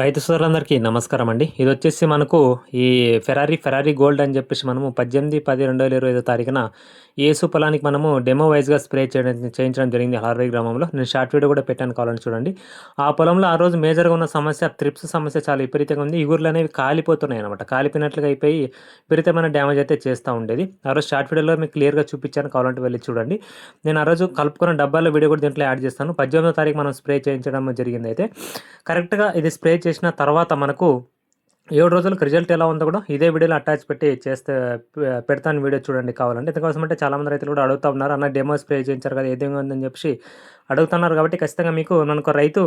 రైతు సోదరులందరికీ నమస్కారం అండి. ఇది వచ్చేసి మనకు ఈ ఫెరారీ ఫెరారీ గోల్డ్ అని చెప్పేసి మనము పద్దెనిమిది పది రెండు వేల ఇరవై ఐదో తారీఖున ఏసు పొలానికి మనము డెమో వైజ్గా స్ప్రే చేయడం చేయించడం జరిగింది హార్వే గ్రామంలో. నేను షార్ట్ వీడియో కూడా పెట్టాను కావాలని చూడండి. ఆ పొలంలో ఆ రోజు మేజర్గా ఉన్న సమస్య త్రిప్స్ సమస్య చాలా విపరీతంగా ఉంది. ఇగుర్లు అనేవి కాలిపోతున్నాయి అనమాట కాలిపోయినట్లుగా అయిపోయి విపరీతమైన డ్యామేజ్ అయితే చేస్తూ ఉండేది. ఆ రోజు షార్ట్ వీడియోలో మీకు క్లియర్గా చూపించాను కావాలంటే వెళ్ళి చూడండి. నేను ఆ రోజు కలుపుకున్న డబ్బాల వీడియో కూడా దీంట్లో యాడ్ చేస్తాను. పద్దెనిమిదో తారీఖు మనం స్ప్రే చేయించడం జరిగింది అయితే కరెక్ట్గా ఇది స్ప్రే చేసిన తర్వాత మనకు ఏడు రోజులకు రిజల్ట్ ఎలా ఉందో కూడా ఇదే వీడియోలో అటాచ్ పెట్టి చేస్తే పెడతాను వీడియో చూడండి కావాలంటే. ఇంతకోసం అంటే చాలామంది రైతులు కూడా అడుగుతా ఉన్నారు అన్న డెమో స్ప్రే చేయించారు కదా ఏదేమి ఉందని చెప్పి అడుగుతున్నారు కాబట్టి ఖచ్చితంగా మీకు మనకు రైతు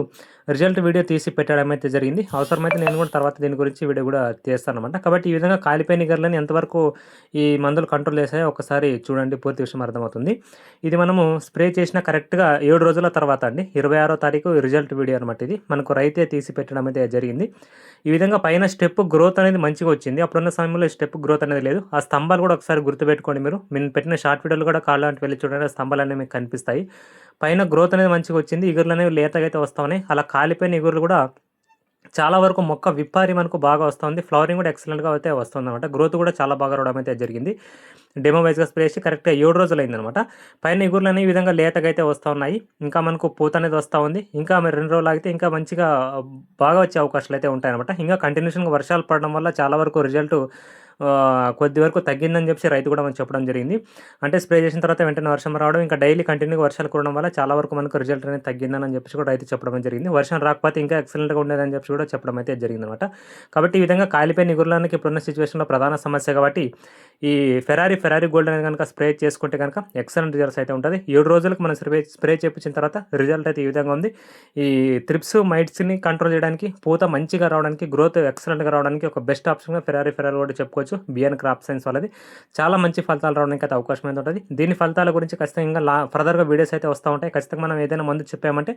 రిజల్ట్ వీడియో తీసి పెట్టడం అయితే జరిగింది. అవసరమైతే నేను కూడా తర్వాత దీని గురించి వీడియో కూడా చేస్తాను అనమాట కాబట్టి ఈ విధంగా కాలిపోయిన గర్లని ఎంతవరకు ఈ మందులు కంట్రోల్ చేసాయో ఒకసారి చూడండి పూర్తి విషయం అర్థమవుతుంది. ఇది మనము స్ప్రే చేసిన కరెక్ట్గా ఏడు రోజుల తర్వాత అండి. ఇరవై ఆరో తారీఖు రిజల్ట్ వీడియో అనమాట ఇది. మనకు రైతే తీసి పెట్టడం అయితే జరిగింది. ఈ విధంగా పైన స్టెప్ గ్రోత్ అనేది మంచిగా వచ్చింది. అప్పుడున్న సమయంలో స్టెప్ గ్రోత్ అనేది లేదు. ఆ స్తంభాలు కూడా ఒకసారి గుర్తుపెట్టుకోండి మీరు. నేను పెట్టిన షార్ట్ వీడియోలు కూడా కాళ్ళంటి వెళ్ళి చూడండి. స్తంభాలు అనేవి మీకు కనిపిస్తాయి. పైన గ్రోత్ అనేది మంచిగా వచ్చింది. ఇగురులు అనేవి లేతగా అయితే వస్తా ఉన్నాయి అలా కాలిపోయిన ఇగురులు కూడా చాలా వరకు మొక్క విప్పారి మనకు బాగా వస్తుంది. ఫ్లవరింగ్ కూడా ఎక్సలెంట్గా అయితే వస్తుంది అనమాట గ్రోత్ కూడా చాలా బాగా రావడం అయితే జరిగింది. డెమో వైజ్గా స్ప్రే చేసి కరెక్ట్గా ఏడు రోజులు అయిందనమాట పైన ఇగుర్లు అనేవి ఈ విధంగా లేతగా అయితే వస్తూ ఉన్నాయి. ఇంకా మనకు పూత అనేది వస్తూ ఉంది. ఇంకా మరి రెండు రోజులు ఆగితే ఇంకా మంచిగా బాగా వచ్చే అవకాశాలు అయితే ఉంటాయన్నమాట. ఇంకా కంటిన్యూషన్గా వర్షాలు పడడం వల్ల చాలా వరకు రిజల్ట్ కొద్ది వరకు తగ్గిందని చెప్పి రైతు కూడా మనకు చెప్పడం జరిగింది. అంటే స్ప్రే చేసిన తర్వాత వెంటనే వర్షం రావడం ఇంకా డైలీ కంటిన్యూగా వర్షాలు కురడం వల్ల చాలా వరకు మనకు రిజల్ట్ అనేది తగ్గిందని చెప్పి కూడా రైతు చెప్పడం జరిగింది. వర్షం రాకపోతే ఇంకా ఎక్సలెంట్గా ఉండేదని చెప్పి కూడా చెప్పడం అయితే జరిగిందనమాట కాబట్టి ఈ విధంగా కాలిపోయిన నిగురులానికి ఇప్పుడున్న సిచ్యువేషన్లో ప్రధాన సమస్య కాబట్టి ఈ ఫెరారీ ఫెరారీ గోల్డ్ అనేది కనుక స్ప్రే చేసుకుంటే కనుక ఎక్సలెంట్ రిజల్ట్స్ అయితే ఉంటుంది. ఏడు రోజులకు మనం స్ప్రే స్ప్రే చేయించిన తర్వాత రిజల్ట్ అయితే ఈ విధంగా ఉంది. ఈ త్రిప్స్ మైట్స్ని కంట్రోల్ చేయడానికి పూత మంచిగా రావడానికి గ్రోత్ ఎక్సలెంట్గా రావడానికి ఒక బెస్ట్ ఆప్షన్గా ఫెరారీ ఫెరారీ కూడా చెప్పుకోవచ్చు. బిఎన్ క్రాప్ సైన్స్ వాళ్ళది. చాలా మంచి ఫలితాలు రావడానికి అయితే అవకాశం అయితే ఉంటుంది. దీని ఫలితాల గురించి ఖచ్చితంగా లా ఫర్దర్గా వీడియోస్ అయితే వస్తూ ఉంటాయి. ఖచ్చితంగా మనం ఏదైనా మందు చెప్పామంటే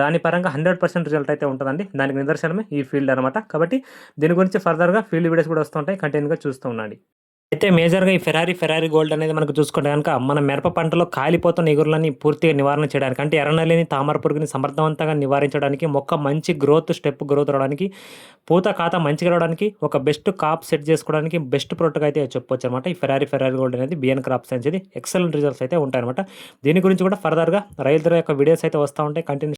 దాని పరంగా హండ్రెడ్ పర్సెంట్ రిజల్ట్ అయితే ఉంటుందండి. దానికి నిదర్శనమే ఈ ఫీల్డ్ అనమాట కాబట్టి దీని గురించి ఫర్దర్గా ఫీల్డ్ వీడియోస్ కూడా వస్తుంటాయి కంటిన్యూగా చూస్తూ ఉండండి. అయితే మేజర్గా ఈ ఫెరారీ ఫెరారీ గోల్డ్ అనేది మనకు చూసుకుంటే కనుక మన మిరప పంటలో కాలిపోతున్న ఎగురులని పూర్తిగా నివారణ చేయడానికి అంటే ఎర్రనల్లిని తామర పురుగుని సమర్థవంతంగా నివారించడానికి మొక్క మంచి గ్రోత్ స్టెప్ గ్రోత్ రావడానికి పూత ఖాతా మంచిగా రావడానికి ఒక బెస్ట్ కాప్ సెట్ చేసుకోవడానికి బెస్ట్ ప్రోడక్ట్ అయితే చెప్పొచ్చు అనమాట ఈ ఫెరారీ ఫెరారీ గోల్డ్ అనేది బిఎన్ క్రాప్ సైన్స్ ఇది ఎక్సలెంట్ రిజల్ట్స్ అయితే ఉంటాయన్నమాట. దీని గురించి కూడా ఫర్దర్గా రైతుల యొక్క వీడియోస్ అయితే వస్తూ ఉంటాయి. కంటిన్యూ